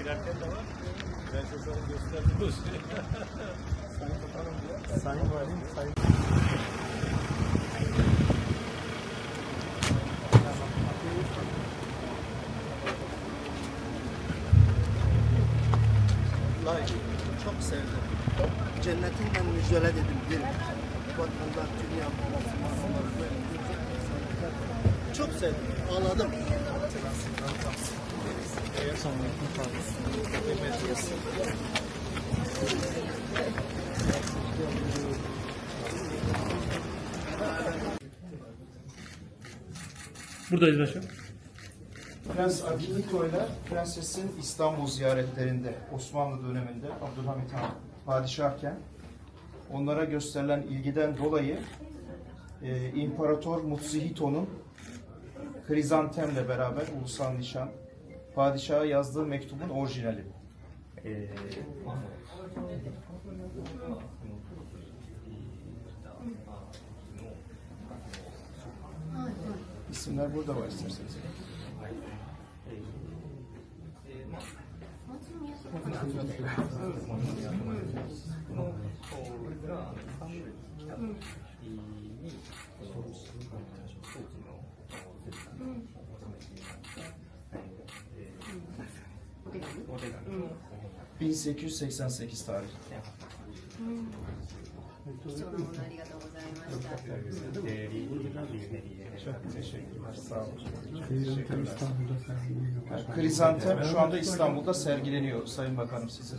Girerken de var. Prenses Hanım gösterdi bu şeyi. Sayın Bakanım diyor. Sayın Valim, Sayın Vallahi çok sevdim. Cennetinden müjdele dedim bir vatandaş dünya çok sevdim. Ağladım. Buradayız başkanım. Prens Akihito ile Prenses'in İstanbul ziyaretlerinde Osmanlı döneminde Abdülhamit Han padişahken onlara gösterilen ilgiden dolayı e, İmparator Mutsihito'nun Krizantem'le beraber ulusal nişan padişaha yazdığı mektubun orijinali. E, isimler burada var isterseniz. ...1888 tarih. 貴重なものあ Krizantem şu anda İstanbul'da sergileniyor Sayın Bakanım sizin.